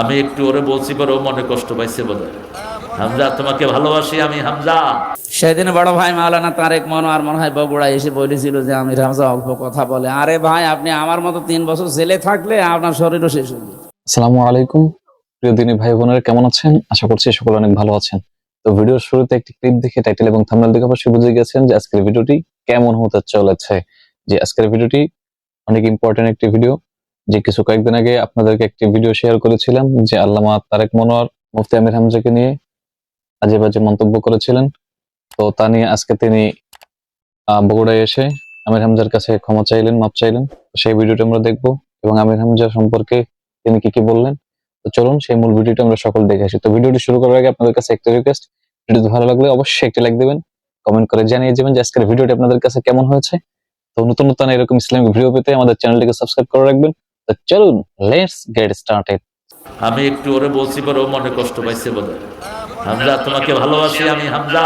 আমি একটু ওরে বলছি পরে ও মনে কষ্ট পাইছে বোধ হামজা তোমাকে ভালোবাসি আমি হামজা। সেদিন বড় ভাই মাওলানা তারেক মনোয়ার মনে হয় বগুড়া এসে বলেছিল যে আমির হামজা অল্প কথা বলে। আরে ভাই আপনি আমার মতো তিন বছর জেলে থাকলে আপনার শরীরও শেষ হয়ে। আসসালামু আলাইকুম। প্রিয় দিনী ভাই বোনেরা কেমন আছেন? আশা করছি সকলে অনেক ভালো আছেন। তো ভিডিওর শুরুতে একটি ক্লিপ দেখে টাইটেল এবং থাম্বনেল দেখে অবশ্যই বুঝে গেছেন যে আজকের ভিডিওটি কেমন হতে চলেছে। যে আজকের ভিডিওটি অনেক ইম্পর্টেন্ট একটি ভিডিও যে কিছু কয়েকদিন আগে আপনাদেরকে একটি ভিডিও শেয়ার করেছিলাম যে আল্লামা তারেক মনোয়ার মুফতি আমির হামজাকে নিয়ে আজে বাজে মন্তব্য করেছিলেন। তো তা নিয়ে আজকে তিনি বগুড়ায় এসে আমির হামজার কাছে ক্ষমা চাইলেন মাপ চাইলেন। সেই ভিডিওটি আমরা দেখব এবং আমির হামজা সম্পর্কে তিনি কি কি বললেন। তো চলুন সেই মূল ভিডিওটা আমরা সকল দেখে আসি। তো ভিডিওটি শুরু করার আগে আপনাদের কাছে একটা রিকোয়েস্ট ভিডিওটি ভালো লাগলে অবশ্যই একটি লাইক দেবেন কমেন্ট করে জানিয়ে যাবেন যে আজকের ভিডিওটি আপনাদের কাছে কেমন হয়েছে। তো নতুন নতুন এরকম ইসলামিক ভিডিও পেতে আমাদের চ্যানেলটিকে সাবস্ক্রাইব করে রাখবেন। তো চলুন লেটস গেট স্টার্টেড আমি একটু ওরে বলছি পরে ও মনে কষ্ট পাইছে বোধ হামজা, তোমাকে ভালোবাসি আমি, হামজা।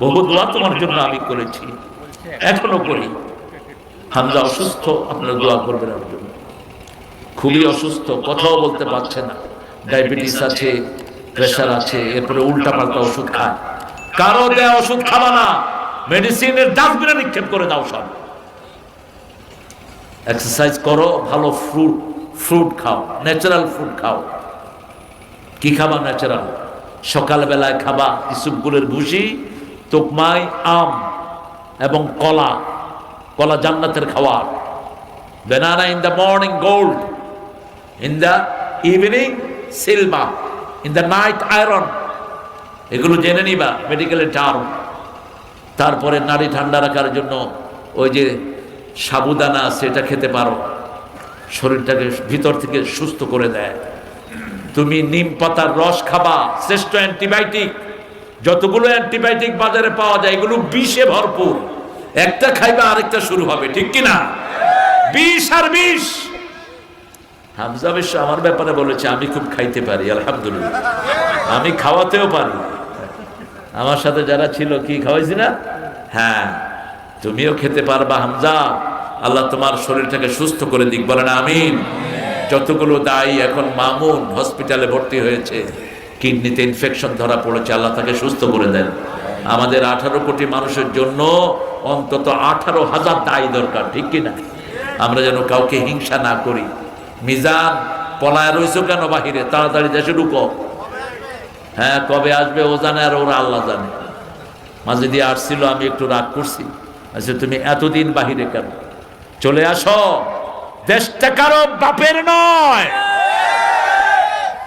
বহু দোয়া তোমার জন্য আমি করেছি। এখনও করি। হামজা অসুস্থ, আপনারা দোয়া করবেন আমার জন্য। খুবই অসুস্থ, কথাও বলতে পারছে না। ডায়াবেটিস আছে, প্রেশার আছে, এরপরে উল্টা পাল্টা ওষুধ খায়। কারও দেয়া ওষুধ খাবা না। মেডিসিনের ডাস্টবিনে নিক্ষেপ করে দাও সব। এক্সারসাইজ করো, ভালো ফ্রুট ফ্রুট খাও ন্যাচারাল ফ্রুট খাও। কি খাবা ন্যাচারাল সকালবেলায় খাবা ইসুপগুলের ভুসি তোকমাই আম এবং কলা কলা জান্নাতের খাবার banana in the morning gold in the evening silver in the night iron এগুলো জেনে নিবা মেডিকেলের টার্ম তারপরে নারী ঠান্ডা রাখার জন্য ওই যে সাবুদানা সেটা খেতে পারো। শরীরটাকে ভিতর থেকে সুস্থ করে দেয়। তুমি নিম পাতার রস খাবা, শ্রেষ্ঠ অ্যান্টিবায়োটিক। যতগুলো অ্যান্টিবায়োটিক বাজারে পাওয়া যায়, এগুলো বিষে ভরপুর। একটা খাইবা, আরেকটা শুরু হবে, ঠিক কি না বিষ আর বিষ। হামজা বিশ্ব আমার ব্যাপারে বলেছে, আমি খুব খাইতে পারি, আলহামদুলিল্লাহ। আমি খাওয়াতেও পারি। আমার সাথে যারা ছিল, কি খাওয়াইছি না? হ্যাঁ তুমিও খেতে পারবা, হামজা। আল্লাহ তোমার শরীরটাকে সুস্থ করে দিক, বলেন আমিন। যতগুলো দায়ী এখন মামুন হসপিটালে ভর্তি হয়েছে, কিডনিতে ইনফেকশন ধরা পড়েছে, আল্লাহ তাকে সুস্থ করে দেন। আমাদের আঠারো কোটি মানুষের জন্য অন্তত আঠারো হাজার দায়ী দরকার, ঠিক কিনা আমরা যেন কাউকে হিংসা না করি। মিজান, পলায় রইছো কেন বাহিরে? তাড়াতাড়ি দেশে ঢুকো। হ্যাঁ কবে আসবে ও জানে আর ওরা আল্লাহ জানে। মাঝে দিয়ে আসছিল, আমি একটু রাগ করছি। আচ্ছা তুমি এতদিন বাহিরে কেন? চলে আসো। দেশটা কারও বাপের নয়।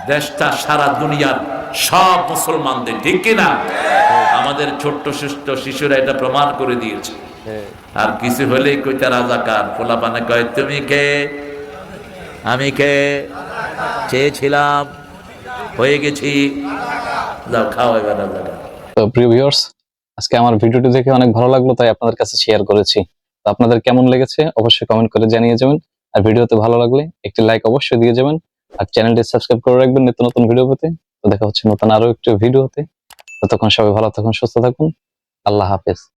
দেশটা সারা দুনিয়ার সব মুসলমানদের, ঠিক কিনা আমাদের ছোট্ট সুস্থ শিশুরা এটা প্রমাণ করে দিয়েছে। আর কিছু হলেই কইতা রাজাকার। পোলাপানে কয়, তুমি কে? আমি কে? চেয়েছিলাম, হয়ে গেছি। যাও রাজাকার। প্রিয় আজকে আমার ভিডিওটি দেখে অনেক ভালো লাগল, তাই আপনাদের কাছে শেয়ার করেছি। তো আপনাদের কেমন লেগেছে অবশ্যই কমেন্ট করে জানিয়ে যাবেন। আর ভিডিওতে ভালো লাগলে একটি লাইক অবশ্যই দিয়ে যাবেন। আর চ্যানেলটি সাবস্ক্রাইব করে রাখবেন নিত্য নতুন ভিডিও পেতে। তো দেখা হচ্ছে নতুন আরও একটি ভিডিওতে ততক্ষণ সবাই ভালো থাকুন, সুস্থ থাকুন। আল্লাহ হাফেজ।